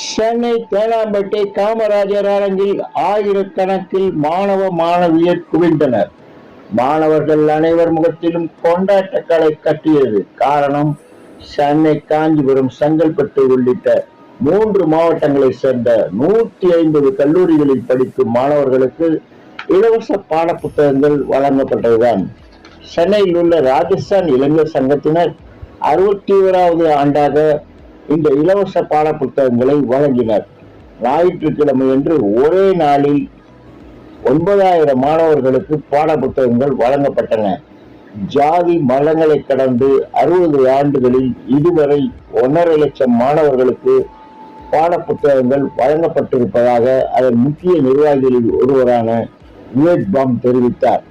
சென்னை தேனாம்பேட்டை காமராஜர் அரங்கில் ஆயிரக்கணக்கில் மாணவ மாணவியர் குவிந்தனர். மாணவர்கள் அனைவர் முகத்திலும் கொண்டாட்ட கட்டியது. காரணம் சென்னை காஞ்சிபுரம் செங்கல்பட்டு உள்ளிட்ட மூன்று மாவட்டங்களைச் சேர்ந்த நூற்றி ஐம்பது கல்லூரிகளில் படிக்கும் மாணவர்களுக்கு இலவச பாடப்புத்தகங்கள் வழங்கப்பட்டதுதான். சென்னையில் உள்ள ராஜஸ்தான் இளைஞர் சங்கத்தினர் அறுபத்தி ஓராவது ஆண்டாக இந்த இலவச பாட புத்தகங்களை வழங்கினர். ஞாயிற்றுக்கிழமை என்று ஒரே நாளில் ஒன்பதாயிரம் மாணவர்களுக்கு பாட புத்தகங்கள் வழங்கப்பட்டன. ஜாதி மலங்களை கடந்து அறுபது ஆண்டுகளில் இதுவரை ஒன்றரை லட்சம் மாணவர்களுக்கு பாட புத்தகங்கள் வழங்கப்பட்டிருப்பதாக அதன் முக்கிய நிர்வாகிகளில் ஒருவரான விவேக் பாம் தெரிவித்தார்.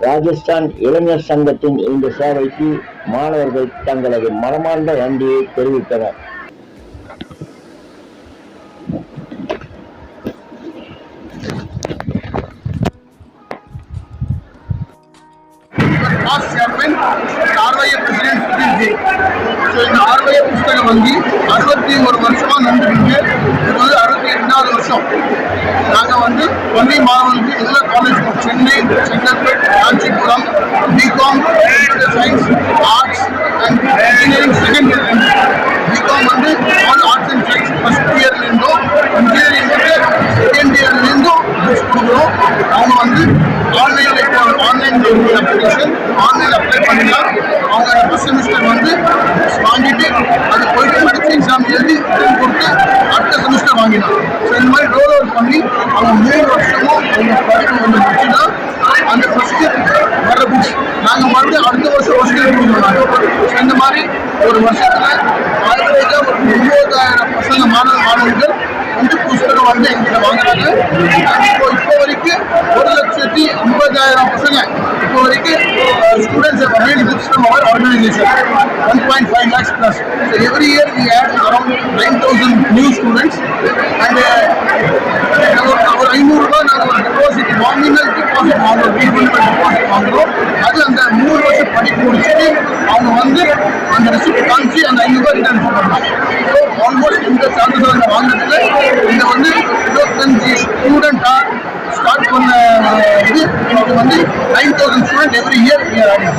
ராஜஸ்தான் இளைஞர் சங்கத்தின் இந்த சேவைக்கு மாணவர்கள் தங்களது மனமார்ந்த நன்றியை தெரிவித்தனர். Past chairman, ஆர்வைய பிரசிடென்ட் சுதீப் ஜி ஸோ இந்த ஆர்வய புஸ்தக வங்கி அறுபத்தி ஒரு வருஷமாக நடந்துருக்கு இது வந்து அறுபத்தி ரெண்டாவது வருஷம். நாங்கள் வந்து பள்ளி மாணவர்களுக்கு எல்லா college Chennai Chengalpet Kanchipuram BCom computer science arts and engineering அவங்க வந்து ஆன்லைனில் இப்போ ஆன்லைன் அப்ளிகேஷன் ஆன்லைன் அப்ளை பண்ணிக்கலாம் அவங்க ஃபஸ்ட் செமிஸ்டர் வந்து வாங்கிட்டு அது போயிட்டு படிச்சு எக்ஸாம் எழுதி return கொடுத்து அடுத்த செமிஸ்டர் வாங்கினான் ஸோ இந்த மாதிரி ரோல் அவுட் பண்ணி அவங்க மூணு வருஷமும் அவங்க படிப்பு வந்து முடிச்சுன்னா அந்த ஃபஸ்ட்டு வர புக்ஸ் நாங்கள் மறுபடியும் அடுத்த வருஷம் ஃபர்ஸ்ட் இயர் ஸோ இந்த மாதிரி ஒரு வருஷத்தில் ஆயிரத்தி ஒரு ஒன்பதாயிரம் பசங்க மாணவ மாணவர்கள் வந்து புஸ்தகம் வந்து எங்கிட்ட வாங்குறாங்க. இப்போ இப்போ வரைக்கும் ஒரு லட்சத்தி ஐம்பதாயிரம் பசங்க இப்போ வரைக்கும் students read books our organisation one point five lakhs plus so every year we had around nine thousand new students and ஒரு ஐநூறுரூவா நாங்கள் ஒரு டெபாசிட் நாமினல் டெபாசிட் வாங்குறோம். ரீஃபண்ட் டெபாசிட் வாங்குறோம். அது அந்த மூணு வருஷம் படிப்பு முடிச்சுட்டு அவங்க வந்து அந்த ரெசிப்ட் காமிச்சு அந்த ஐநூறுரூவா ரிட்டர்ன் பண்ணுறாங்க ஸோ ஆல்மோஸ்ட் இந்த சான்றிதழ் அந்த வாங்குறதுல இந்த வந்து இருபத்தஞ்சு ஸ்டூடெண்ட்டாக ஸ்டார்ட் பண்ண இது இன்னைக்கு வந்து nine thousand student every year thank you